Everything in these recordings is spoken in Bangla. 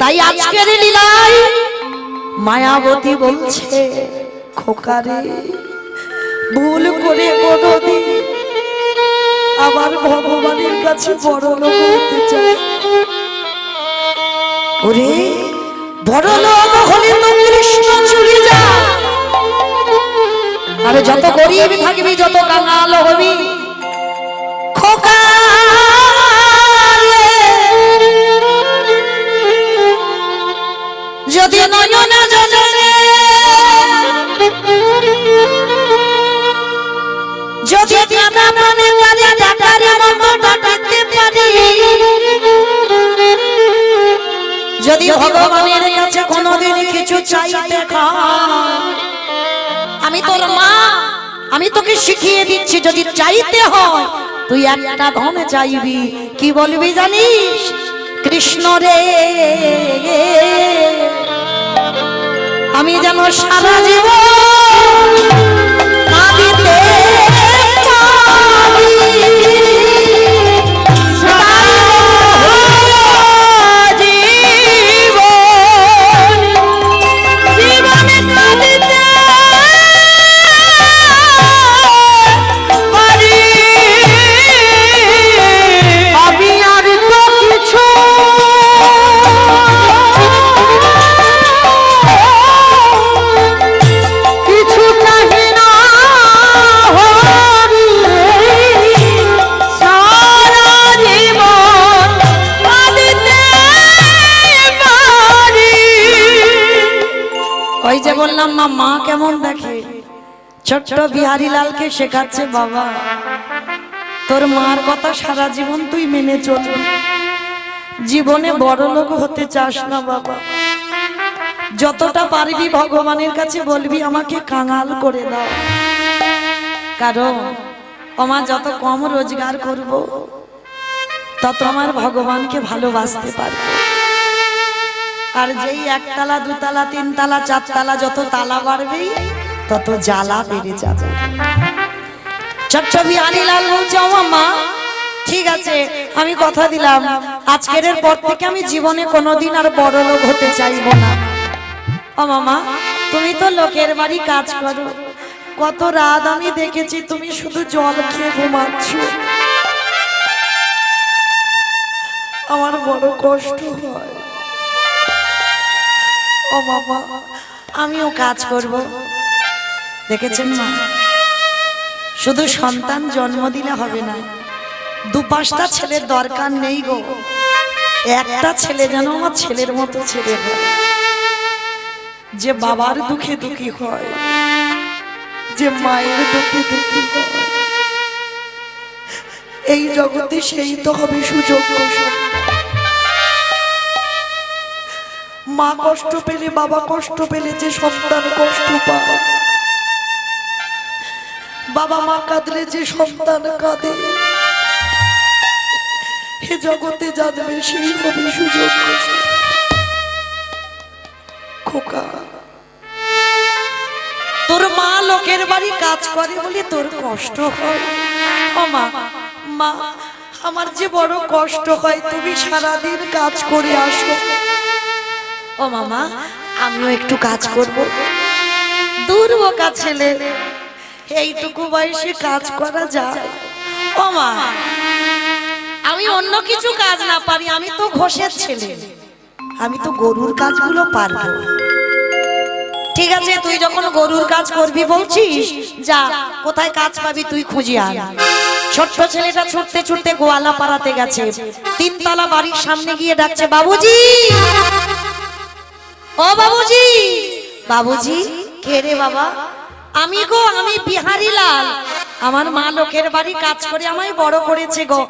তাই আজকের লীলায় মায়াবতী বলছে, খোকারে, ভুল করে কোনোদিন আবার ভগবানের কাছে বড় লোক হতে চাই। ওরে বড় লোক হলে তো কৃষ্ণ চলে যা আরে যত গরিব থাকবি, যত কাঙাল হবি যদি নয়ন জলে যদি মনে করে ডাকার মতো ডাকাতে পারি। যদি ভগবানের কাছে কোনোদিন কিছু চাইতে আমি তোর মা আমি তোকে শিখিয়ে দিচ্ছি যদি চাইতে হয় তুই একটা ধন চাইবি। কি বলবি জানিস? কৃষ্ণ রে। আমি যেন সারা জীবন ওই যে বললাম, মা মা কেমন দেখে? ছোট্ট বিহারি লালকে শেখাচ্ছে বাবা। তোর মার কথা সারা জীবন তুই মেনে চলবি। জীবনে বড় লোক হতে চাস না বাবা। যতটা পারবি ভগবানের কাছে বলবি, আমাকে কাঙাল করে দাও। কারণ আমার যত কম রোজগার করব, তত আমার ভগবানকে ভালোবাসতে পারব। আর যেই একতলা, দুতলা, তিনতলা, চারতলা যত তালা বাড়বে তত জ্বালা বেড়ে যাবে। ছোট্ট বিহারি লাল বলছে, ও মা ঠিক আছে, আমি কথা দিলাম। আজকের পর থেকে আমি জীবনে কোনোদিন আর বড় লোক হতে চাইব না। ও মামা তুমি তো লোকের বাড়ি কাজ করো। কত রাত আমি দেখেছি তুমি শুধু জল খেয়ে ঘুমাচ্ছ। আমার বড় কষ্ট হয়। ও বাবা, আমিও কাজ করব। দেখেছেন মা? শুধু সন্তান জন্ম দিলে হবে না দু পাঁচটা ছেলের দরকার নেই গো। একটা ছেলে যেন আমার ছেলের মতো ছেলে যে বাবার দুঃখে দুঃখী হয়, যে মায়ের দুঃখে দুঃখী হয়। এই জগতে সেই তো হবে সুযোগ্য সন্তান। মা কষ্ট পেলে, বাবা কষ্ট পেলে যে সন্তান কষ্ট পায়। বাবা মা কাঁদলে যে সন্তান কাঁদে। হে জগতে জানবে সেই হবে সুযোগ খোকা, তোর মা লোকের বাড়ি কাজ করে বলে তোর কষ্ট হয়। মা, আমার যে বড় কষ্ট হয়, তুমি সারাদিন কাজ করে আসো। ও মামা, আমিও একটু কাজ করব। দুর্বকা ছেলে, এইটুকু বয়সে কাজ করা যায়। ও মা, আমি অন্য কিছু কাজ না পারি, আমি তো ঘোষের ছেলে। আমি তো গরুর কাজগুলো পারব। ঠিক আছে, তুই যখন গরুর কাজ করবি বলছিস, যা, কোথায় কাজ পাবি তুই খুঁজি আন। ছোট্ট ছেলেটা ছুটতে ছুটতে গোয়ালা পাড়াতে গেছে। তিনতলা বাড়ির সামনে গিয়ে ডাকছে, বাবুজি! ও বাবুজি। বাবুজি, কে রে বাবা? আমি গো, আমি বিহারি লাল। আমার মা লোকের বাড়ি কাজ করে আমায় বড় করেছে গো।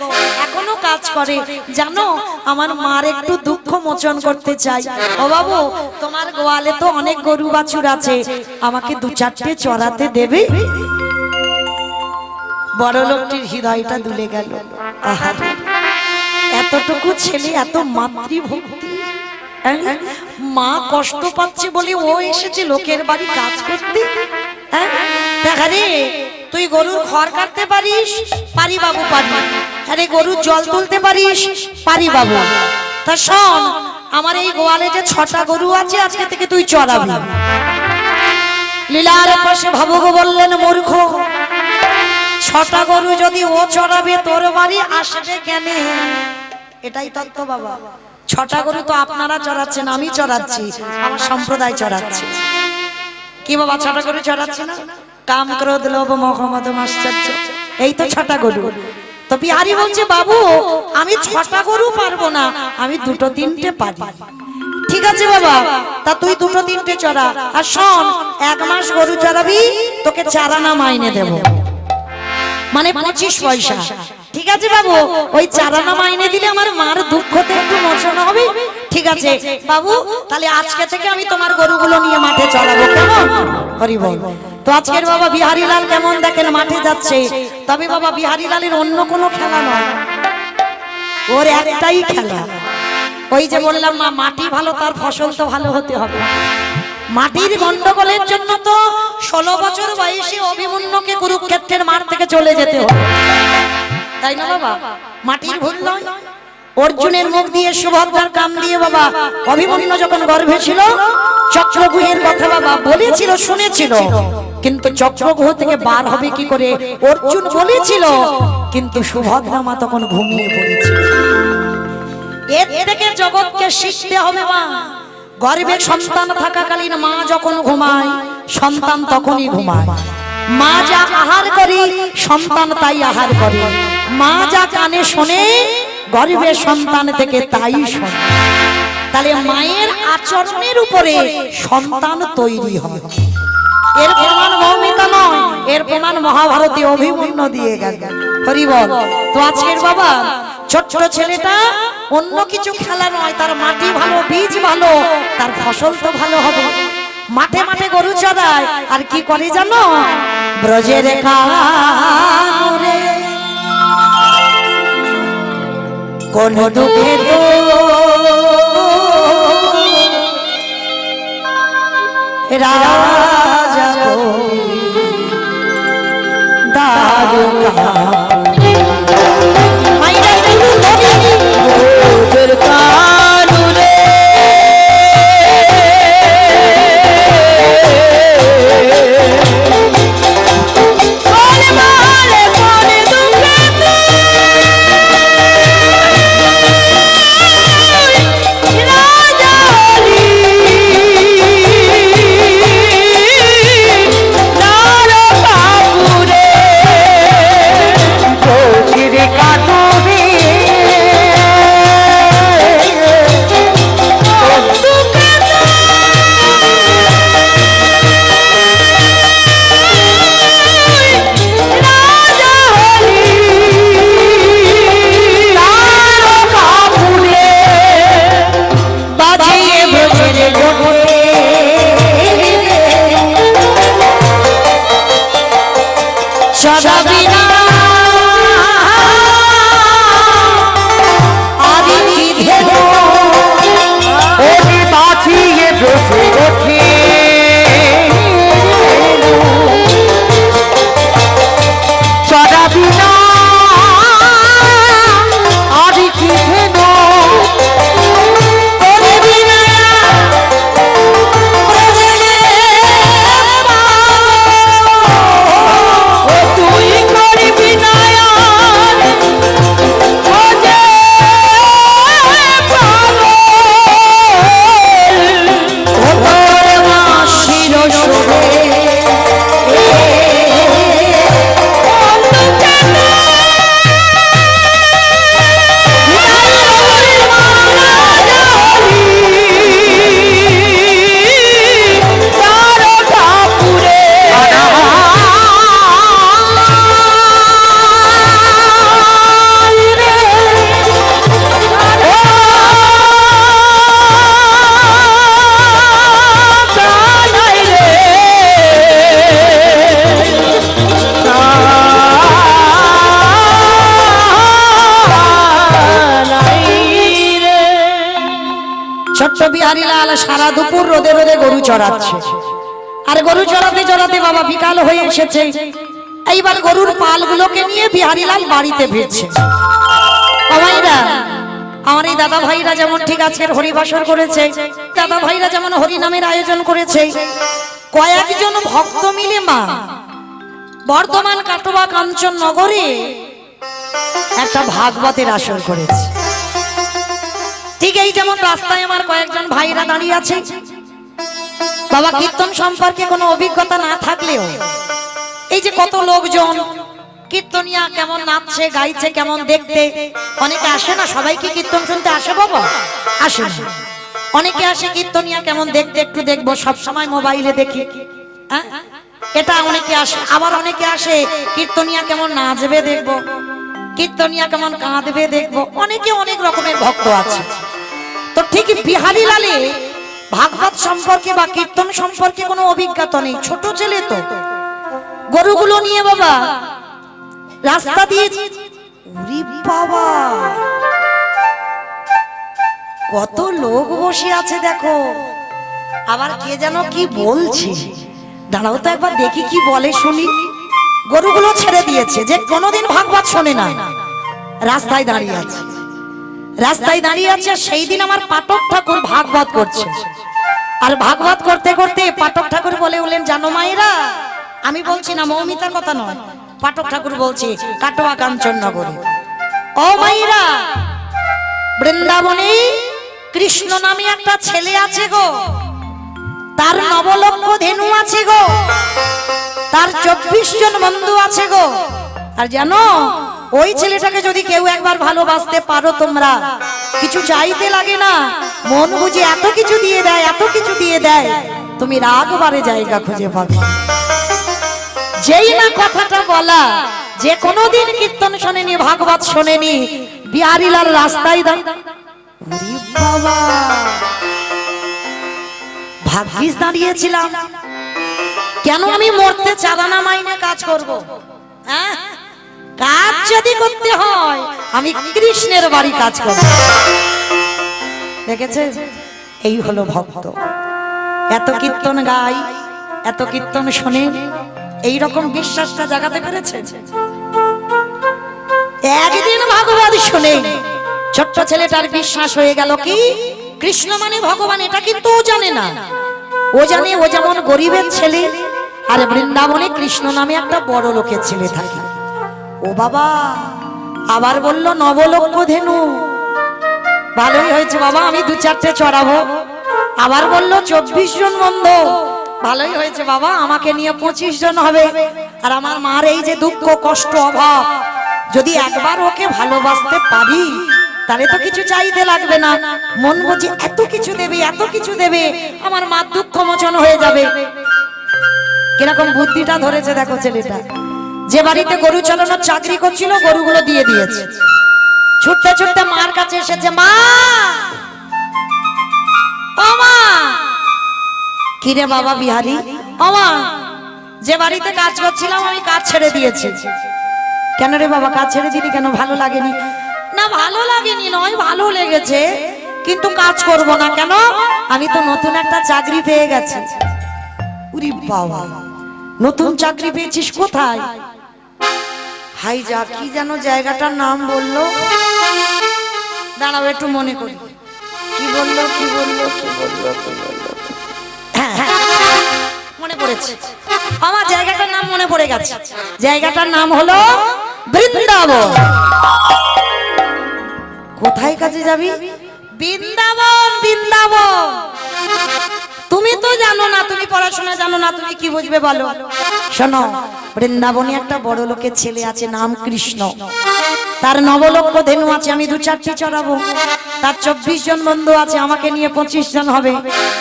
এখনও কাজ করে। জানো, আমার মার একটু দুঃখ মোচন করতে চাই। ও বাবু, তোমার গোয়ালে তো অনেক গরু বাছুর আছে। আমাকে দু চারটে চড়াতে দেবে? বড় লোকটির হৃদয়টা দুলে গেল। এতটুকু ছেলে, এত মাতৃভক্তি। হ্যাঁ? মা কষ্ট পাচ্ছে বলে ও এসেছে লোকের বাড়ি কাজ করতে? হ্যাঁ? তুই গরুর খড় কাটতে পারিস? পারি বাবু, পারি। আরে গরুর জল তুলতে পারিস? পারি বাবু। তা শোন, আমার এই গোয়ালে যে ছটা গরু আছে, আজকে থেকে তুই চড়াবি। লীলার পাশে ভাবুক বললেন, মূর্খ, ছটা গরু যদি ও চড়াবে, তোর বাড়ি আসবে কেন? এটাই তত্ত্ব বাবা। ছটা গরু তো আপনারা চড়াচ্ছেন, আমি চড়াচ্ছি, আমার সম্প্রদায় চড়াচ্ছে। কি বাবা, ছটা গরু চড়াচ্ছে না? কাম ক্রোধ, লোভ মহম্মদ আশ্চর্য এই তো ছটা গরু। তো বিহারি বলছে, বাবু, আমি ছটা গরু পারব না, আমি দুটো তিনটে পারি। ঠিক আছে বাবা, তা তুই দুটো তিনটে চড়া। আর শোন, এক মাস গরু চড়াবি, তোকে চারানা মাইনে দেবো। মানে পঁচিশ পয়সা। ঠিক আছে বাবু ওই চারানা মাইনে দিলে আমার মার দুঃখতে একটু মোচন হবে? ঠিক আছে বাবু তাহলে আজকে থেকে আমি তোমার গরুগুলো নিয়ে মাঠে চড়াবো কেমন? হরি বল তো আজকের বাবা বিহারি লাল কেমন দেখেন মাঠে যাচ্ছে? তবে বাবা বিহারি লালের অন্য কোনো খেলা নয়। ওর একটাই খেলা। ওই যে বললাম মা মাটি ভালো তার ফসল তো ভালো হতে হবে। মাটির গন্ডগোলের জন্য তো ষোলো বছর বয়সে অভিমন্যুকে কুরুক্ষেত্রের মাঠ থেকে চলে যেতে হবে। তাই না বাবা? মাটির ভুল নয়। অর্জুনের মুখ দিয়ে সুভদ্রার কাম দিয়ে বাবা অভিমন্যু যখন গর্ভে ছিল চক্রগুহের কথা বাবা বলেছিল শুনেছিল। কিন্তু চক্রগুহ থেকে বার হবে কি করে অর্জুন বলেছিল কিন্তু সুভদ্রা মা তখন ঘুমিয়ে পড়েছিল। এর থেকে জগৎকে শিখতে হবে মা। গর্ভে সন্তান থাকাকালীন মা যখন ঘুমায় সন্তান তখনই ঘুমায়। মা যা আহার করে সন্তান তাই আহার করে। মা যা কানে শোনে গরিবের সন্তান থেকে তাই শোনে। তাহলে মায়ের আচরণের উপরে সন্তান তৈরি হয়। এর প্রমাণ মৌমিতা নয় এর প্রমাণ মহাভারতে অভিমন্য দিয়ে গেল। হরিবল তো আজকের বাবা ছোট্ট ছেলেটা অন্য কিছু খেলা নয় তার মাটি ভালো বীজ ভালো তার ফসল তো ভালো হবে। মাঠে মাঠে গরু চড়ায় আর কি করে জানো? ব্রজের কানুরে কোন দুঃখে তো? রাজা সদা বিনা সারা দুপুর রোদে রোদে গরু চড়াচ্ছে। আর গরু চড়াতে চড়াতে বাবা বিকাল হয়ে এসেছে। এইবার গরুর পালগুলোকে নিয়ে বিহারি লাল বাড়িতে ফিরছে। আমার এই দাদা ভাইরা যেমন ঠিক আজকের হরিবাসর করেছে, দাদা ভাইরা যেমন হরিনামের আয়োজন করেছে, কয়েকজন ভক্ত মিলে মা, বর্ধমান কাটোয়া কাঞ্চন নগরে একটা ভাগবতের আসর করেছে। ঠিক এই যেমন রাস্তায় আমার কয়েকজন ভাইরা দাঁড়িয়ে আছে। বাবা, কীর্তন সম্পর্কে কোনো অভিজ্ঞতা না থাকলেও, এই যে কত লোকজন, কীর্তনিয়া কেমন নাচছে, গাইছে, কেমন দেখতে, অনেকে আসে না? সবাই কি কীর্তন শুনতে আসে বাবা? আসে অনেকে আসে কীর্তনিয়া কেমন দেখতে, একটু দেখব, সব সময় মোবাইলে দেখি। হ্যাঁ? এটা অনেকে আসে, আবার অনেকে আসে, কীর্তনিয়া কেমন নাচবে দেখব, কীর্তনিয়া কেমন কাঁদবে দেখব। অনেকে অনেক রকমের ভক্ত আছে। তো ঠিক বিহারি লালে, ভাগবত সম্পর্কে বা কীর্তন সম্পর্কে কোনো অভিজ্ঞতা নেই, ছোট ছেলে তো। গরুগুলো নিয়ে বাবা, রাস্তা দিয়ে বাবা। কত লোক বসে আছে দেখো। আবার কে যেন কি বলছে। দাঁড়াও তো একবার দেখি কি বলে শুনি। গরুগুলো ছেড়ে দিয়েছে, যে কোনোদিন ভাগবত শোনে না। রাস্তায় দাঁড়িয়ে আছে। রাস্তায় দাঁড়িয়ে আছে, সেই দিন আমার পাঠক ঠাকুর ভাগবত করছে। আর ভাগবত করতে করতে পাঠক ঠাকুর বলে উঠলেন, জানো মায়েরা, আমি বলছি না মৌমিতার কথা নয়। পাঠক ঠাকুর বলছে, কাটোয়া কাঞ্চন নগরে ও মায়েরা বৃন্দাবনে কৃষ্ণ নামে একটা ছেলে আছে গো। তার নবলক্ষ ধেনু আছে গো। তার চব্বিশ জন বন্ধু আছে গো। আর জানো ওই ছেলেটাকে যদি কেউ একবার ভালোবাসতে পারো তোমরা। কিছু চাইতে লাগে না। মন বুঝে এত কিছু দিয়ে দেয়, এত কিছু দিয়ে দেয়। তুমি রাগবারে জায়গা খুঁজে পাবে। যেই না কথাটা বলা, যে কোনোদিন কীর্তন শোনেনি, ভাগবত শোনেনি বিহারিলাল রাস্তায় দাঁড় বাবা। ভাগ্যিস দাঁড়িয়েছিলাম। কেন আমি মরতে চাঁদানা মাইনে কাজ করব? হ্যাঁ? কাজ যদি করতে হয়, আমি কৃষ্ণের বাড়ি কাজ করব। দেখেছে? এই হলো ভক্ত। এত কীর্তন গাই, এত কীর্তন শোনে, এই রকম বিশ্বাসটা জাগাতে পেরেছে? একদিন ভাগবত শুনে, ছোট্ট ছেলেটার বিশ্বাস হয়ে গেল কি? কৃষ্ণ মানে ভগবান, এটা কিন্তু ও জানে না। ও জানে ও যেমন গরিবের ছেলে, আর বৃন্দাবনে কৃষ্ণ নামে একটা বড় লোকের ছেলে থাকে। ও বাবা, আবার বলল নবলক্ষ ধেনু। ভালোই হয়েছে বাবা, আমি দু চারটে চড়াবো। আবার বলল চব্বিশ জন বন্ধ। ভালোই হয়েছে বাবা, আমাকে নিয়ে পঁচিশ জন হবে। আর আমার মার এই যে দুঃখ, কষ্ট, অভাব, যদি একবার ওকে ভালোবাসতে পারি, তাহলে তো কিছু চাইতে লাগবে না। মন বুঝে এত কিছু দেবে, এত কিছু দেবে, আমার মার দুঃখ মোচন হয়ে যাবে। কীরকম বুদ্ধিটা ধরেছে দেখো ছেলেটা। যে বাড়িতে গরু চালানোর চাকরি করছিল, গরুগুলো দিয়ে দিয়েছে। ছুটতে ছুটতে মার কাছে এসেছে, মা! মা! কিরে বাবা বিহারি? মা, যে বাড়িতে কাজ করছিলাম, আমি কাজ ছেড়ে দিয়েছি। কেন রে বাবা, কাজ ছেড়ে দিলি কেন? ভালো লাগেনি? না, ভালো লাগেনি নয়, ভালো লেগেছে। কিন্তু কাজ করব না কেন? আমি তো নতুন একটা চাকরি পেয়ে গেছি। উরি বাবা, নতুন চাকরি পেয়েছিস কোথায়? হাই যা, কি যেন জায়গাটার নাম বলল? দাঁড়াও, একটু মনে করি। কি বলল কি বলল কি বলল হ্যাঁ হ্যাঁ মনে পড়েছে। আমার জায়গাটার নাম মনে পড়ে গেছে। জায়গাটার নাম হলো বৃন্দাবন। কোথায় কাজে যাবি? বৃন্দাবন বৃন্দাবন। তুমি তো জানো না, তুমি পড়াশোনা জানো না, তুমি কি বুঝবে বলো? শোনো, বৃন্দাবনে একটা বড় লোকের ছেলে আছে, নাম কৃষ্ণ। তার নবলক্ষ ধেনু আছে, আমি দু চারটি চড়াবো। তার চব্বিশ জন বন্ধু আছে, আমাকে নিয়ে পঁচিশ জন হবে।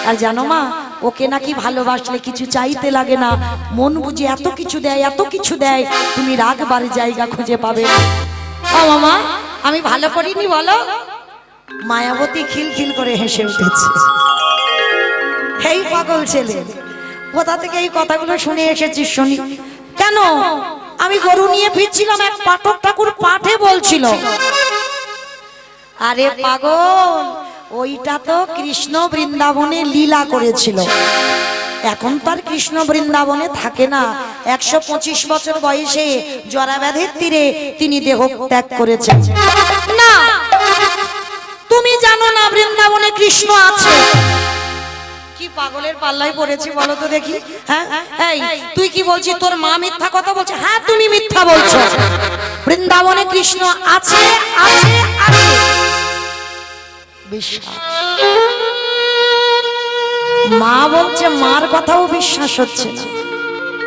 আর জানো মা, ওকে নাকি ভালোবাসলে কিছু চাইতে লাগে না। মন বুঝে এত কিছু দেয়, এত কিছু দেয়, তুমি রাগ রাগবার জায়গা খুঁজে পাবে। মামা, আমি ভালো করিনি বলো? মায়াবতী খিলখিল করে হেসে উঠেছে। এই পাগল ছেলে, কোথা থেকে এই কথাগুলো শুনে এসেছিস শুনি? কেন? আমি গরু নিয়ে ফিরছিলাম, এক পাঠক ঠাকুর পাঠে বলছিল। আরে পাগল, ওইটা তো কৃষ্ণ বৃন্দাবনে লীলা করেছিল। এখন তার কৃষ্ণ বৃন্দাবনে থাকে না। একশো পঁচিশ বছর বয়সে জরা ব্যাধির তীরে তিনি দেহ ত্যাগ করেছেন। না, তুমি জানো না বৃন্দাবনে কৃষ্ণ আছে। হ্যাঁ? হ্যাঁ বৃন্দাবনে কৃষ্ণ আছে মা বলছে, মার কথাও বিশ্বাস হচ্ছে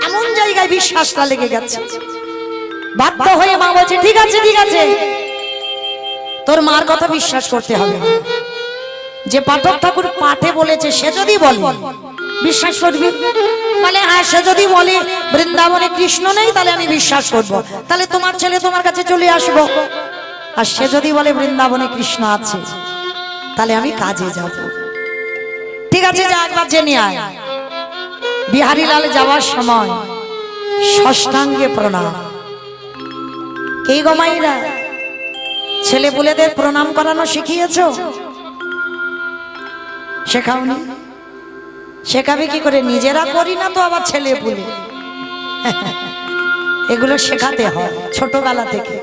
এমন জায়গায় বিশ্বাসটা লেগে গেছে। বাধ্য হয়ে মা বলছে, ঠিক আছে ঠিক আছে। তোর মার কথা বিশ্বাস করতে হবে। যে পাঠক ঠাকুর পাঠে বলেছে, সে যদি বলে, বিশ্বাস করবি? বলে হ্যাঁ সে যদি বলে, বৃন্দাবনে কৃষ্ণ নেই, তাহলে আমি বিশ্বাস করব। তাহলে তোমার ছেলে তোমার কাছে চলে আসব। আর সে যদি বলে, বৃন্দাবনে কৃষ্ণ আছে, তাহলে আমি কাজে যাব। ঠিক আছে, যা একবার জেনে আয়। বিহারীলাল যাওয়ার সময় ষষ্ঠাঙ্গে প্রণাম। কে গো মাইরা, ছেলে পুলেদের প্রণাম করানো শিখিয়েছো? শেখাওনি? শেখাবে কি করে? নিজেরা করি না তো আবার ছেলে পুলে এগুলো শেখাতে হয়, ছোটবেলা থেকে।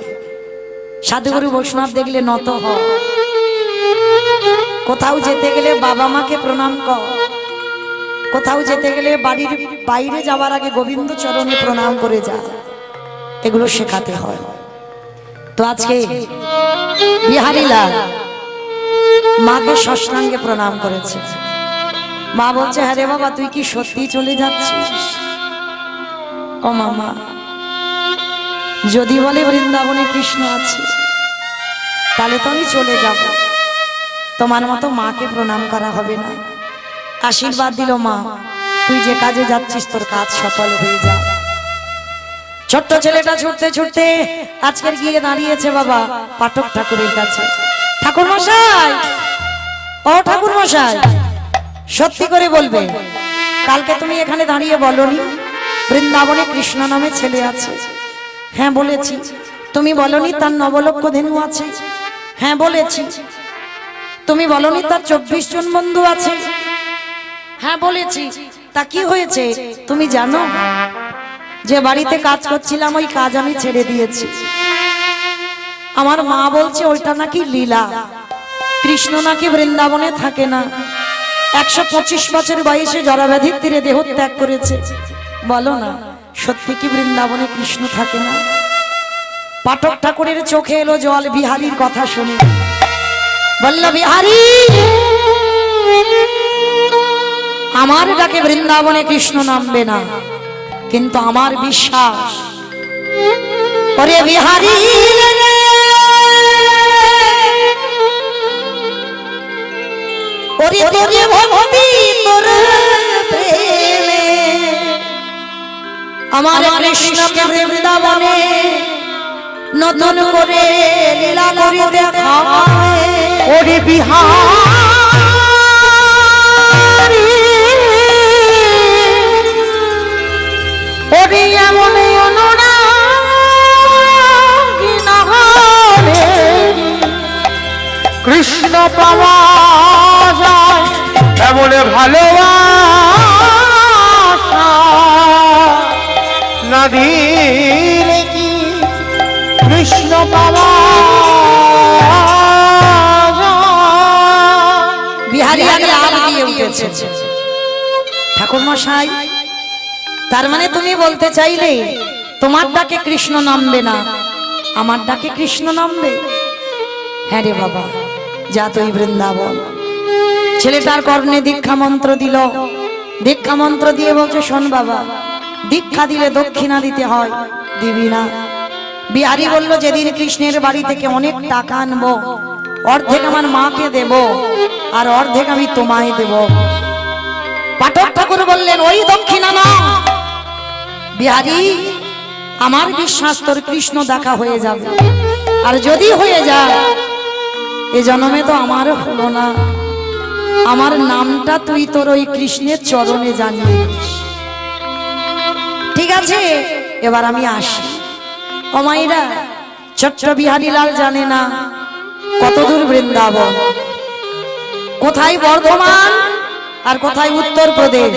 সাধুগুরু বৈষ্ণব দেখলে নত হয় কোথাও যেতে গেলে বাবা মাকে প্রণাম কর কোথাও যেতে গেলে বাড়ির বাইরে যাওয়ার আগে গোবিন্দ চরণে প্রণাম করে যা। এগুলো শেখাতে হয়। তো আজকে বিহারীলাল মাকে ষষ্ঠাঙ্গে প্রণাম করেছে। মা বলছে হ্যাঁ রে বাবা, তুই কি সত্যি চলে যাচ্ছিস? ও মামা, যদি বলে বৃন্দাবনে কৃষ্ণ আছে, তাহলে তো আমি চলে যাব। তোমার মতো মাকে প্রণাম করা হবে না। আশীর্বাদ দিল মা, তুই যে কাজে যাচ্ছিস, তোর কাজ সফল হয়ে যা। ছোট্ট ছেলেটা ছুটতে ছুটতে আজকের গিয়ে দাঁড়িয়েছে বাবা, পাঠক ঠাকুরের কাছে। ঠাকুর মশাই ও ঠাকুর মশাই সত্যি করে বলবে, কালকে তুমি এখানে দাঁড়িয়ে বলনি, বৃন্দাবনে কৃষ্ণ নামে ছেলে আছে। হ্যাঁ বলেছি। তুমি বলনি তার নবলক্ষ ধেনু আছে। হ্যাঁ বলেছি। তুমি বলনি তার চব্বিশ জন বন্ধু আছে। হ্যাঁ বলেছি। তা কি হয়েছে, তুমি জানো? যে বাড়িতে কাজ করছিলাম, ওই কাজ আমি ছেড়ে দিয়েছি। আমার মা বলছে, ওইটা নাকি লীলা। কৃষ্ণ নাকি বৃন্দাবনে থাকে না। একশো পঁচিশ বছর বয়সে জরাব্যাধির তীরে দেহ ত্যাগ করেছে। বলো না, সত্যি কি বৃন্দাবনে কৃষ্ণ থাকে না? পাঠক ঠাকুরের চোখে এলো জল, বিহারীর কথা শুনে। বলল, বিহারী, আমার ডাকে বৃন্দাবনে কৃষ্ণ নামবে না, কিন্তু আমার বিশ্বাস ওরে বিহারী ওরে তোরে ভক্তি তোর প্রেমে। আমার কৃষ্ণকে বৃন্দাবনে নতুন করে লীলা করে ওরে বিহারি ওরে এমন কৃষ্ণ পাওয়া ভালোবাসা। না দিলে কি কৃষ্ণ পাওয়া? বিহারি আগে লাভ দিয়ে উঠেছে। ঠাকুর মশাই তার মানে তুমি বলতে চাইলে তোমার ডাকে কৃষ্ণ নামবে না আমার ডাকে কৃষ্ণ নামবে? হ্যাঁ রে বাবা যা তুই বৃন্দাবন। ছেলেটার কর্ণে দীক্ষা মন্ত্র দিল। দীক্ষা মন্ত্র দিয়ে বলছে, শোন বাবা, দীক্ষা দিলে দক্ষিণা দিতে হয়, দিবি না। বিহারি বলল, যেদিন কৃষ্ণের বাড়ি থেকে অনেক টাকা আনব, অর্ধেক আমার মাকে দেব, আর অর্ধেক আমি তোমায় দেব। পাঠক ঠাকুর বললেন, ওই দক্ষিণা না বিহারি, আমার বিশ্বাস তোর কৃষ্ণ দেখা হয়ে যাবে। আর যদি হয়ে যায়, এ জন্মে তো আমারও হলো না। আমার নামটা তুই তোর ওই কৃষ্ণের চরণে জানিয়ে দিস। ঠিক আছে? এবার আমি আসি। অমাইরা ছোট্ট বিহারী লাল জানে না কতদূর বৃন্দাবন? কোথায় বর্ধমান আর কোথায় উত্তর প্রদেশ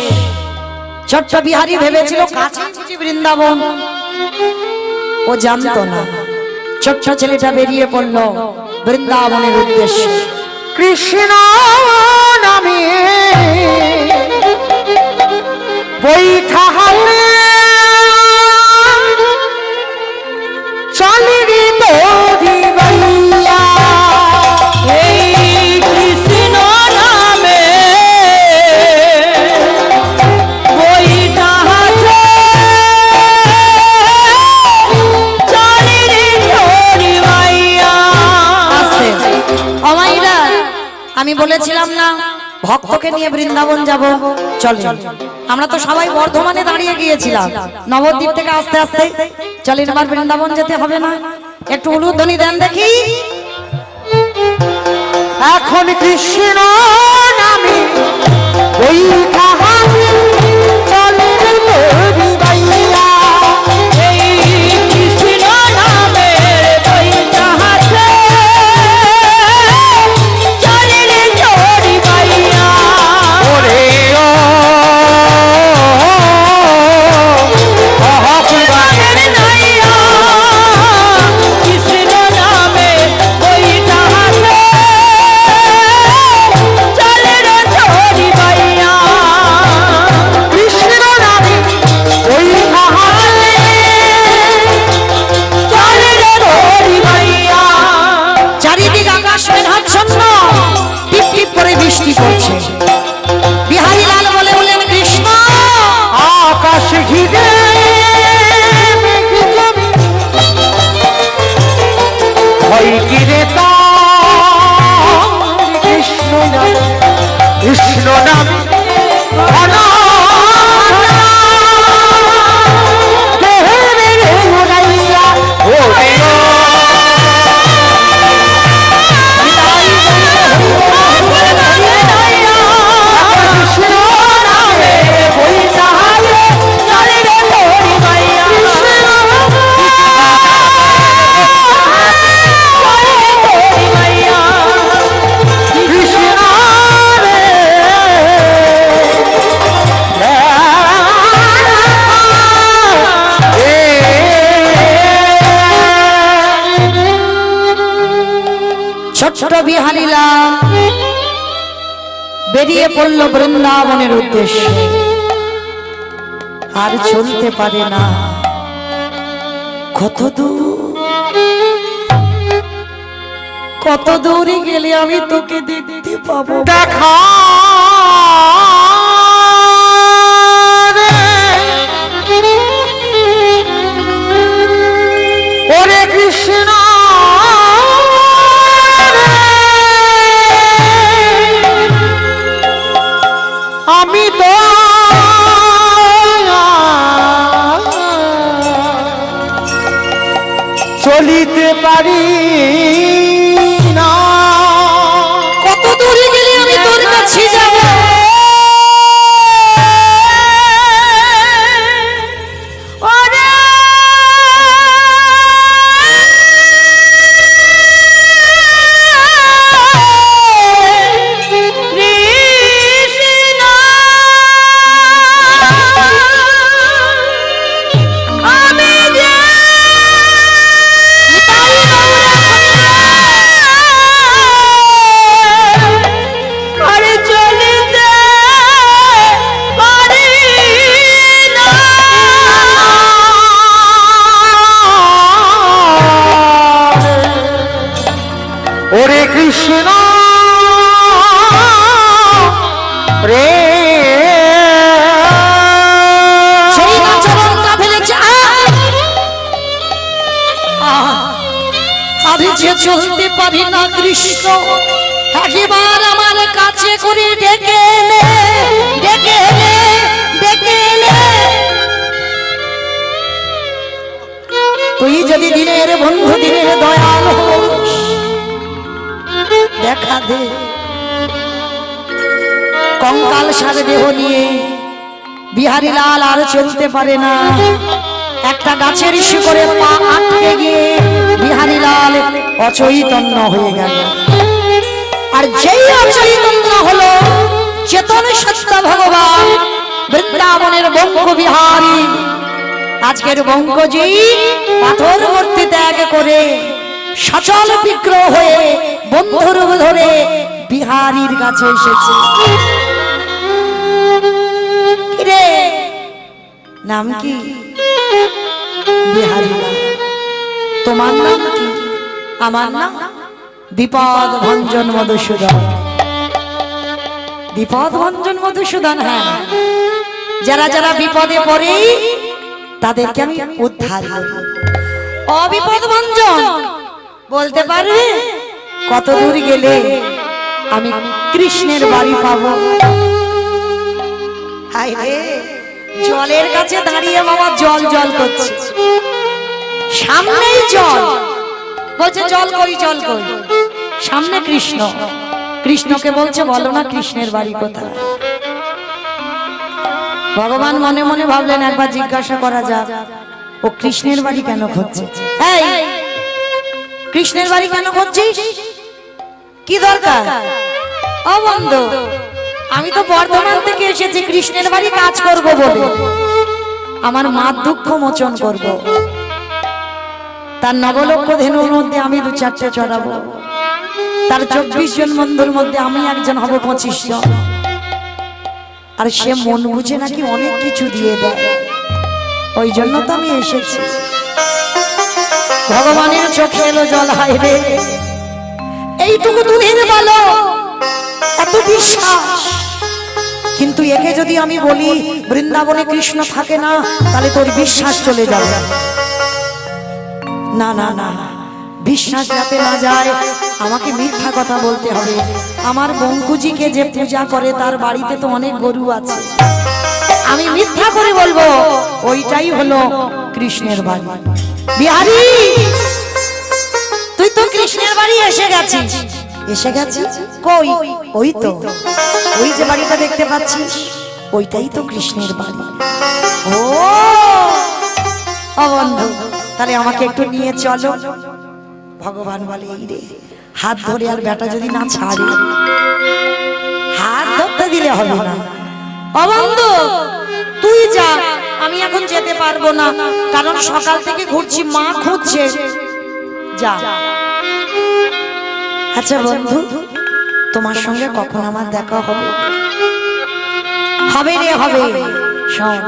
ছোট্ট বিহারী ভেবেছিল কাছে বৃন্দাবন। ও জানতো না। ছোট্ট ছেলেটা বেরিয়ে পড়ল বৃন্দাবনের উদ্দেশ্যে। কৃষ্ণ নামে। বৈঠা হাতে চলিরি তোরি বলেছিলাম না, ভক্তকে নিয়ে বৃন্দাবন যাব। চলে আমরা তো সবাই বর্ধমানে দাঁড়িয়ে গিয়েছিলাম। নবদ্বীপ থেকে আস্তে আস্তে চলেন এবার বৃন্দাবন যেতে হবে না। একটু উলুধ্বনি দেন দেখি। এখন কৃষ্ণ নামে বৈঠা হাতে চলিরি বেরিয়ে পড়ল বৃন্দাবনের উদ্দেশ্যে। আর চলতে পারে না। কত দূর? কত দূরে গেলে আমি তোকে দেখতে পাবো? দেখা ওরে চলিতে পারি। কৃষ্ণ, একবার আমার কাছে করে ডেকে এনে ডেকে এনে ডেকে এনে তুই যদি দিনের বন্ধু, দিনের দয়াল দেখা দে। কঙ্কাল সার দেহ নিয়ে বিহারী লাল আর চলতে পারে না। একটা গাছের শিকড়ে পা আটকে গিয়ে বিহারী লাল অচৈতন্য হয়ে গেল। আর যেই অচৈতন্য হলো, চেতন সত্য ভগবান, বৃন্দাবনের বঙ্গ বিহারী আজকের বঙ্গজি পাথর মূর্তি ত্যাগ করে সচল বিগ্রহ হয়ে বন্ধুর ধরে বিহারীর কাছে এসেছে। নাম কি? বিহারী। তোমার নাম কি? আমার নাম বিপদ ভঞ্জন মধুসূদন। বিপদ ভঞ্জন মধুসূদন হ্যাঁ। যারা যারা বিপদে পড়ে, তাদেরকে আমি উদ্ধার অবিপদ ভঞ্জন, বলতে পারবে? কত দূর গেলে আমি কৃষ্ণের বাড়ি পাবো। জলের কাছে দাঁড়িয়ে বাবা জল জল করছে। সামনেই জল। বলছে জল কই জল কই? সামনে কৃষ্ণ। কৃষ্ণকে বলছে, বলো না কৃষ্ণের বাড়ি কোথায়? ভগবান মনে মনে ভাবলেন, একবার জিজ্ঞাসা করা যাক, ও কৃষ্ণের বাড়ি কেন খুঁজছে? কৃষ্ণের বাড়ি কেন খুঁজছিস? কি দরকার? ও বন্ধু আমি তো বর্ধমান থেকে এসেছি, কৃষ্ণের বাড়ি কাজ করব বলে। আমার মা দুঃখ মোচন করব। তার নবলক্ষ ধেনুর মধ্যে আমি দু চারটে চড়াবো। তার চব্বিশ জন বন্ধুর মধ্যে আমি একজন হব পঁচিশ জন। আর সে মন বুঝে নাকি অনেক কিছু দিয়ে দেয়। ওই জন্য তো আমি এসেছি। ভগবানের চোখে এলো জল হাইবে এইটুকু দুধের বলো, এত বিশ্বাস। কিন্তু একে যদি আমি বলি, বৃন্দাবনে কৃষ্ণ থাকে না, তাহলে তোর বিশ্বাস চলে যাবে। না না না। বিশ্বাস যাতে না যায়, আমাকে মিথ্যা কথা বলতে হবে। আমার বঙ্কুজিকে যে পূজা করে, তার বাড়িতে তো অনেক গরু আছে। আমি মিথ্যা করে বলব, ওইটাই হলো কৃষ্ণের বাড়ি। বিহারি, তুই তো কৃষ্ণের বাড়ি এসে গেছিস। এসে গেছিস কই? ওই তো। ওই যে বাড়িটা দেখতে পাচ্ছিস, ওইটাই তো কৃষ্ণের বাড়ি। ও ও বন্ধু তাহলে আমাকে একটু নিয়ে চলো। ভগবান বলে এই রে হাত ধরে আর বেটা যদি না ছাড়ে হাত ধরতে দিলে হবে না। ও বন্ধু তুই যা আমি এখন যেতে পারব না কারণ সকাল থেকে ঘুরছি মা খুঁজছে। যা। আচ্ছা বন্ধু তোমার সঙ্গে কখন আমার দেখা হবে? হবে রে হবে। শোন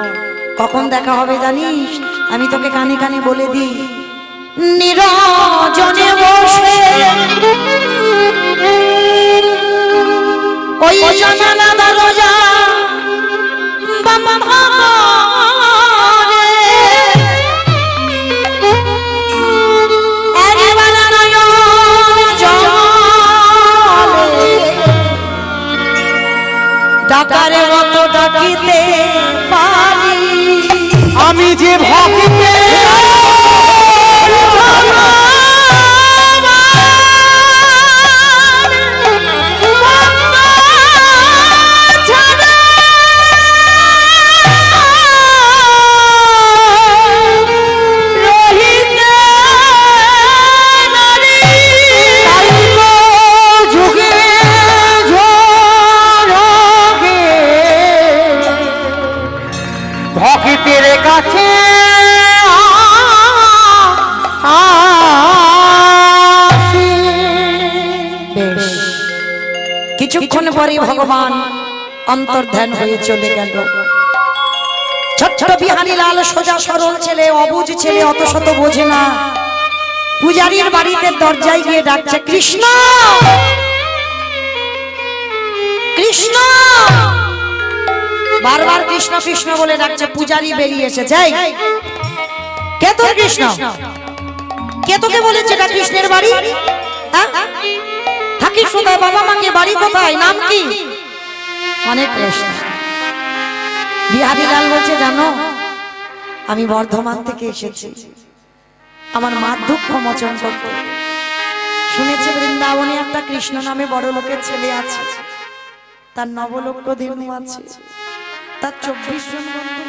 কখন দেখা হবে জানিস? আমি তোকে কানে কানে বলে দিই। নিরজনে বসে। কিছুক্ষণ পরে ভগবান অন্তর্ধান হয়ে চলে গেল। ছোট্ট বিহারী লাল সোজা সরল ছেলে, অবুজ ছেলে, অত শত বোঝে না। পূজারীর বাড়িতে দরজায় গিয়ে ডাকছে, কৃষ্ণ! কৃষ্ণ! বারবার কৃষ্ণ কৃষ্ণ বলে ডাকছে, পূজারি বেরিয়ে এসেছে। কে তোর কৃষ্ণ? কে তোকে বলেছে কৃষ্ণের বাড়ি? হ্যাঁ? থাকিস কোথায় বাবা মাকে বাড়ি কোথায়? নাম কি? অনেক কৃষ্ণ বিহারি লাল বলছে, জানো, আমি বর্ধমান থেকে এসেছি। আমার মার দুঃখ মোচন করতে। শুনেছে বৃন্দাবনে একটা কৃষ্ণ নামে বড় লোকের ছেলে আছে। তার নবলক্ষ ধেনু আছে। তার চব্বিশ জন বন্ধু